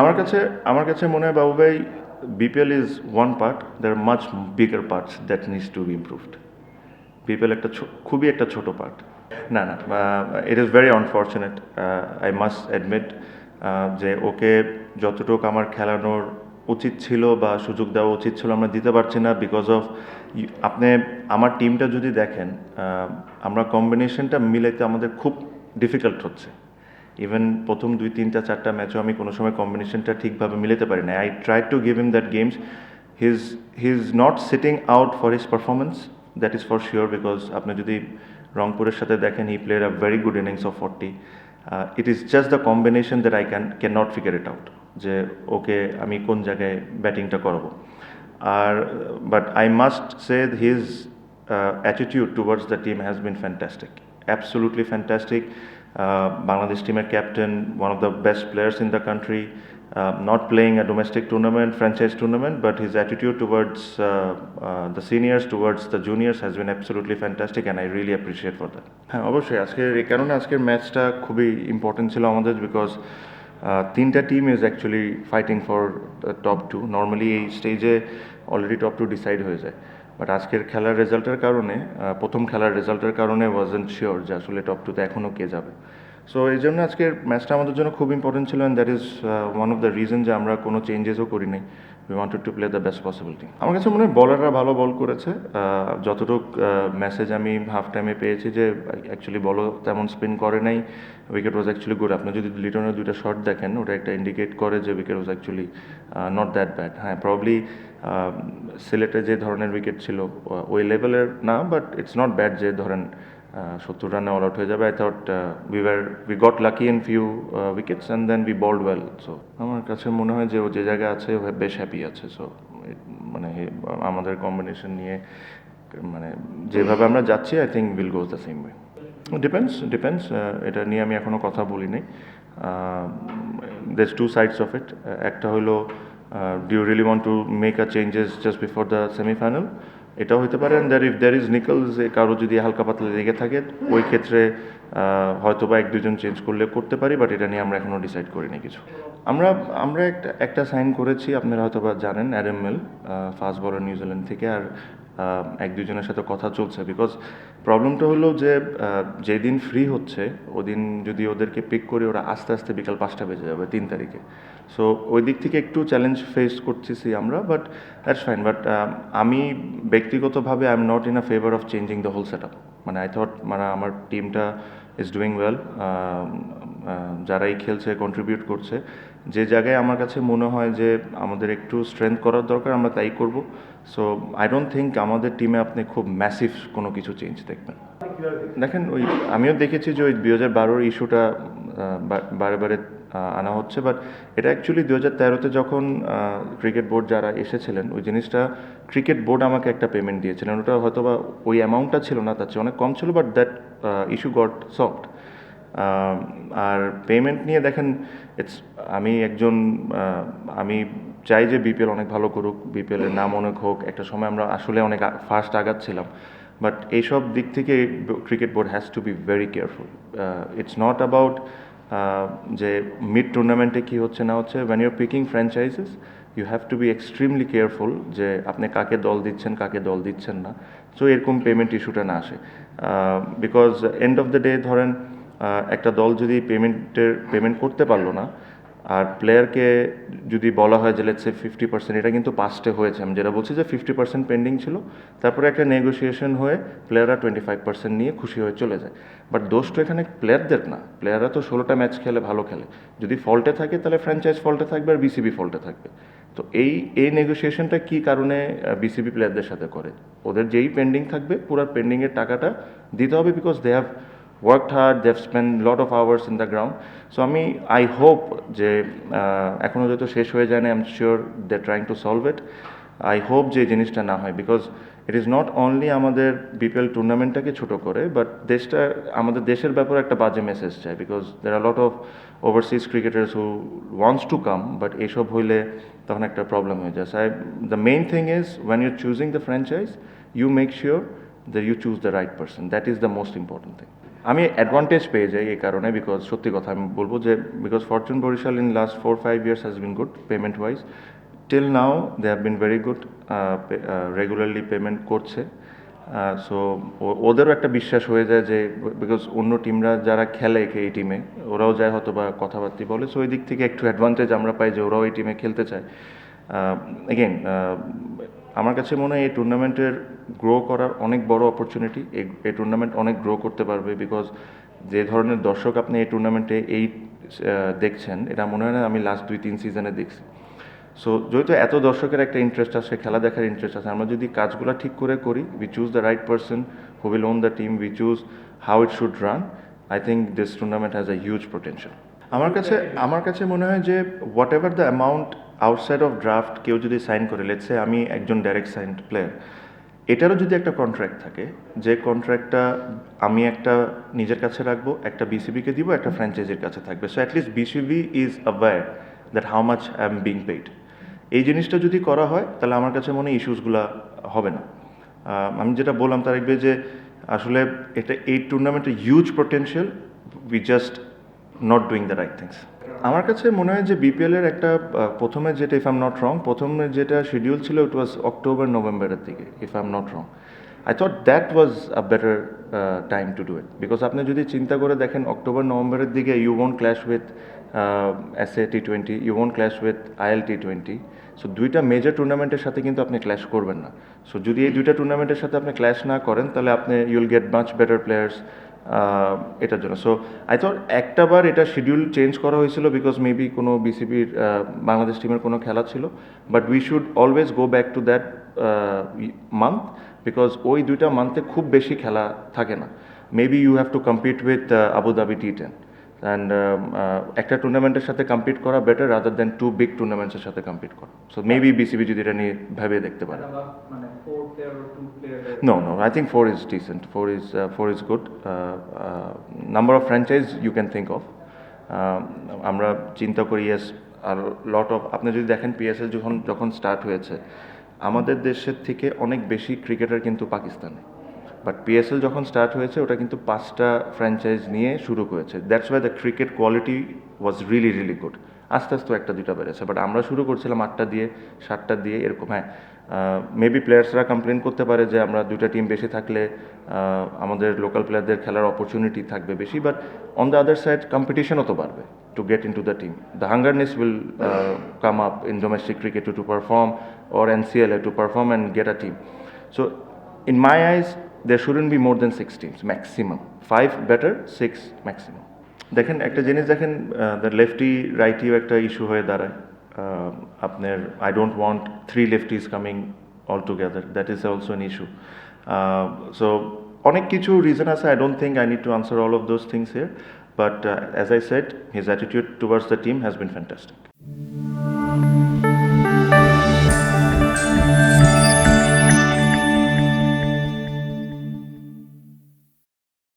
আমার কাছে আমার কাছে মনে হয় বাবু ভাই BPL is one part there are much bigger parts that needs to be improved BPL একটা খুবই একটা ছোট পার্ট না না it is very unfortunate I must admit যে ওকে যতটুকু আমার খেলানোর উচিত ছিল বা সুযোগ দেওয়া উচিত ছিল আমরা দিতে পারছি না বিকজ অফ আপনি আমার টিমটা যদি দেখেন আমরা কম্বিনেশনটা মিলাইতে আমাদের খুব ডিফিকাল্ট হচ্ছে। ইভেন প্রথম দুই, তিনটা, চারটা ম্যাচও আমি কোনো সময় কম্বিনেশনটা ঠিকভাবে মিলাতে পারি না I try to give him that games his he is not sitting out for his performance that is for sure because আপনি যদি রংপুরের সাথে দেখেন he player a very good innings of forty it is just the combination that I can can not figure it out যে okay আমি কোন জায়গায় ব্যাটিংটা করাবো। আর but I must say his attitude towards the team has been fantastic absolutely fantastic Bangladesh টিমের captain one of the best players in the country not playing a domestic tournament franchise tournament but his attitude towards the seniors towards the juniors has been absolutely fantastic and I really appreciate for that হ্যাঁ অবশ্যই। আজকের, এই কারণে আজকের ম্যাচটা খুবই important ছিল আমাদের বিকজ তিনটা team is actually fighting for top two normally এই স্টেজে অলরেডি টপ টু ডিসাইড হয়ে যায়। বাট আজকের খেলার রেজাল্টের কারণে প্রথম খেলার রেজাল্টের কারণে ওয়াজেন্ট শিওর যে আসলে টপ টুতে এখনও কে যাবে। সো এই জন্য আজকের ম্যাচটা আমাদের জন্য খুব ইম্পর্টেন্ট ছিল and that is one of the reason যে আমরা কোনো চেঞ্জেসও করি নাই we wanted to play the best possibility আমার কাছে মনে হয় বলাররা ভালো বল করেছে। যতটুক মেসেজ আমি হাফ টাইমে পেয়েছি যে অ্যাকচুয়ালি বলও তেমন স্পিন করে নাই। উইকেট ওয়াজ অ্যাকচুয়ালি গুড আপনি যদি লিটনের দুইটা শট দেখেন, ওটা একটা ইন্ডিকেট করে যে wicket was actually not that bad হ্যাঁ প্রবলি সিলেটে যে ধরনের উইকেট ছিল ওই লেভেলের না বাট ইটস নট ব্যাড যে ধরেন সত্তর রানে অল আউট হয়ে যাবে I thought we were we got lucky in few wickets and then we bowled well so আমার কাছে মনে হয় যে ও যে জায়গায় আছে, ও বেশ হ্যাপি আছে। সো মানে আমাদের কম্বিনেশন নিয়ে মানে যেভাবে আমরা যাচ্ছি I think will goes the same way depends depends এটা নিয়ে আমি এখনও কথা বলি বলিনি দেস টু সাইডস অফ ইট একটা হলো dew really want to make a changes just before the semifinal এটাও হতে পারে there if there is niggle যে কারও যদি হালকা পাতলা লেগে থাকে, ওই ক্ষেত্রে হয়তো বা এক, দুজন চেঞ্জ করলে করতে পারি বাট এটা নিয়ে আমরা এখনও ডিসাইড করিনি কিছু। আমরা আমরা একটা একটা সাইন করেছি, আপনারা হয়তো বা জানেন অ্যারেমেল ফাস্ট বলার নিউজিল্যান্ড থেকে, আর এক দুজনের সাথে কথা চলছে। বিকজ প্রবলেমটা হলো যে যেদিন ফ্রি হচ্ছে, ওদিন যদি ওদেরকে পিক করি, ওরা আস্তে আস্তে বিকাল পাঁচটা বেজে যাবে, তিন তারিখে। সো ওই দিক থেকে একটু চ্যালেঞ্জ ফেস করতেছি আমরা বাট দ্যাটস ফাইন বাট আমি ব্যক্তিগতভাবে I am not in a favour of changing the whole set up মানে আই থট মানে আমার টিমটা ইজ ডুইং ওয়েল যারাই খেলছে কন্ট্রিবিউট করছে। যে জায়গায় আমার কাছে মনে হয় যে, আমাদের একটু স্ট্রেংথ করার দরকার, আমরা তাই করব। সো আই ডোন্ট থিঙ্ক আমাদের টিমে আপনি খুব ম্যাসিভ কোনো কিছু চেঞ্জ দেখবেন। দেখেন ওই, আমিও দেখেছি যে ওই দুই হাজার বারোর ইস্যুটা বারে বারে আনা হচ্ছে। বাট এটা অ্যাকচুয়ালি দু হাজার তেরোতে যখন ক্রিকেট বোর্ড যারা এসেছিলেন, ওই জিনিসটা ক্রিকেট বোর্ড আমাকে একটা পেমেন্ট দিয়েছিলেন। ওটা হয়তো বা ওই অ্যামাউন্টটা ছিল না, তার চেয়ে অনেক কম ছিল but that issue got soft R payment নিয়ে দেখেন ইটস আমি একজন আমি চাই যে বিপিএল অনেক ভালো করুক বিপিএলের নাম অনেক হোক, একটা সময় আমরা আসলে অনেক ফার্স্ট আগাচ্ছিলাম। বাট এইসব দিক থেকে cricket board has to be very careful it's not about যে মিড টুর্নামেন্টে কী হচ্ছে না হচ্ছে when you're picking franchises you have to be extremely careful যে আপনি কাকে দল দিচ্ছেন, কাকে দল দিচ্ছেন না। সো এরকম পেমেন্ট ইস্যুটা না আসে। Because end of the day ধরেন একটা দল যদি পেমেন্টের, পেমেন্ট করতে পারল না, আর প্লেয়ারকে যদি বলা হয় যে লেটসে ফিফটি পার্সেন্ট এটা কিন্তু পাস্টে হয়েছে। আমি যেটা বলছি যে ফিফটি পার্সেন্ট পেন্ডিং ছিল, তারপরে একটা নেগোসিয়েশন হয়ে প্লেয়াররা টোয়েন্টি ফাইভ পার্সেন্ট নিয়ে খুশি হয়ে চলে যায়। বাট দোষ তো এখানে প্লেয়ারদের না। প্লেয়াররা তো ষোলোটা ম্যাচ খেলে, ভালো খেলে। যদি ফল্টে থাকে, তাহলে ফ্র্যাঞ্চাইজ ফল্টে থাকবে আর বিসিবি ফল্টে থাকবে। তো এই এই নেগোসিয়েশনটা কী কারণে বিসিবি প্লেয়ারদের সাথে করে? ওদের যেই পেন্ডিং থাকবে, পুরো পেন্ডিংয়ের টাকাটা দিতে হবে because they have worked hard they spend lot of hours in the ground so আমি আই হোপ যে এখনও যেহেতু শেষ হয়ে যায় না I am sure they trying to solve it I hope যে জিনিসটা না হয় because it is not only আমাদের বিপিএল টুর্নামেন্টটাকে ছোট করে বাট দেশটা, আমাদের দেশের ব্যাপারে একটা বাজে মেসেজ চায় because there are lot of overseas cricketers who wants to come but এইসব হইলে তখন একটা প্রবলেম হয়ে যায় I the main thing is when you're choosing the franchise you make sure that you choose the right person. That is the most important thing. আমি advantage পেয়ে যাই এই কারণে বিকজ সত্যি কথা আমি বলব যে because Fortune Barishal in last four five years has been good payment wise till now they have been very good regularly payment করছে। সো ওদেরও একটা বিশ্বাস হয়ে যায় যে বিকজ অন্য টিমরা যারা খেলে এই টিমে ওরাও যায় হয়তো বা কথাবার্তি বলে। সো ওই দিক থেকে একটু অ্যাডভান্টেজ আমরা পাই যে, ওরাও এই টিমে খেলতে চায়। এগেন আমার কাছে মনে হয় এই টুর্নামেন্টের গ্রো করার অনেক বড় অপরচুনিটি এই টুর্নামেন্ট অনেক গ্রো করতে পারবে বিকজ যে ধরনের দর্শক আপনি এই টুর্নামেন্টে এই দেখছেন, এটা মনে হয় না আমি লাস্ট দুই, তিন সিজনে দেখছি। সো যেহেতু এত দর্শকের একটা ইন্টারেস্ট আছে, খেলা দেখার ইন্টারেস্ট আছে, আমরা যদি কাজগুলো ঠিক করে করি we choose the right person who will own the team we choose how it should run I think this tournament has a huge potential আমার কাছে আমার কাছে মনে হয় যে whatever the amount outside of draft কেউ যদি সাইন করে লেটসে আমি একজন ডাইরেক্ট সাইন প্লেয়ার এটারও যদি একটা কন্ট্রাক্ট থাকে, যে কন্ট্রাক্টটা আমি একটা নিজের কাছে রাখব, একটা বিসিবিকে দিব, একটা ফ্র্যাঞ্চাইজির কাছে থাকবে। So at least BCB is aware that how much I am being paid এই জিনিসটা যদি করা হয়, তাহলে আমার কাছে মনে ইস্যুসগুলো হবে না। আমি যেটা বললাম তার একবে যে আসলে এটা এই টুর্নামেন্টে huge potential we just not doing the right things আমার কাছে মনে হয় যে বিপিএলের একটা প্রথমে যেটা ইফ আম নট রং প্রথমে যেটা শিডিউল ছিল ইট ওয়াজ অক্টোবর নভেম্বরের দিকে if am not wrong I thought that was a better time to do it because আপনি যদি চিন্তা করে দেখেন অক্টোবর নভেম্বরের দিকে you won't clash with S A T twenty you won't clash with IL T twenty so দুইটা major টুর্নামেন্টের সাথে কিন্তু আপনি ক্ল্যাশ করবেন না। সো যদি এই দুইটা টুর্নামেন্টের সাথে আপনি ক্ল্যাশ না করেন, তাহলে আপনি you'll get much better players এটার জন্য। সো আই থট একটা বার এটা শিডিউল চেঞ্জ করা হয়েছিল বিকজ মেবি কোনো বিসিবির বাংলাদেশ টিমের কোনো খেলা ছিল। But we should always go back to that month because ওই দুইটা মান্থে খুব বেশি খেলা থাকে না। Maybe you have to compete with Abu Dhabi T ten and একটা টুর্নামেন্টের সাথে কম্পিট করা better rather than to big টুর্নামেন্টসের সাথে কম্পিট করা সো মেবি বিসিবি যদি এটা নিয়ে ভেবে দেখতে পারে no no I think two is No, no. Is four is good number of franchise you can. Uh, uh, of. Um, আমরা চিন্তা করি yes আর লট অফ আপনি যদি দেখেন পিএসএল যখন যখন স্টার্ট হয়েছে আমাদের দেশের থেকে অনেক বেশি ক্রিকেটার কিন্তু পাকিস্তানে বাট পিএসএল যখন স্টার্ট হয়েছে, ওটা কিন্তু পাঁচটা ফ্র্যাঞ্চাইজ নিয়ে শুরু করেছে। That's why the cricket quality was really really good আস্তে আস্তে একটা দুটা বেড়েছে। বাট আমরা শুরু করছিলাম আটটা দিয়ে, সাতটা দিয়ে, এরকম হ্যাঁ। মেবি প্লেয়ার্সরা কমপ্লেন করতে পারে যে আমরা দুইটা টিম বেশি থাকলে আমাদের লোকাল প্লেয়ারদের খেলার অপরচুনিটি থাকবে বেশি। But on the other side কম্পিটিশনও তো বাড়বে to get into the team the hungerness will come up in domestic cricket to to perform or NCL to perform and get a team so in my eyes there shouldn't be more than six teams, maximum. Five better, six maximum. দেখেন, একটা জিনিস দেখেন lefty রাইটিও একটা issue হয়ে দাঁড়ায়। আপনার I don't want three lefties coming all together that is also an issue so অনেক কিছু রিজন আছে I don't think I need to answer all of those things here but as I said his attitude towards the team has been fantastic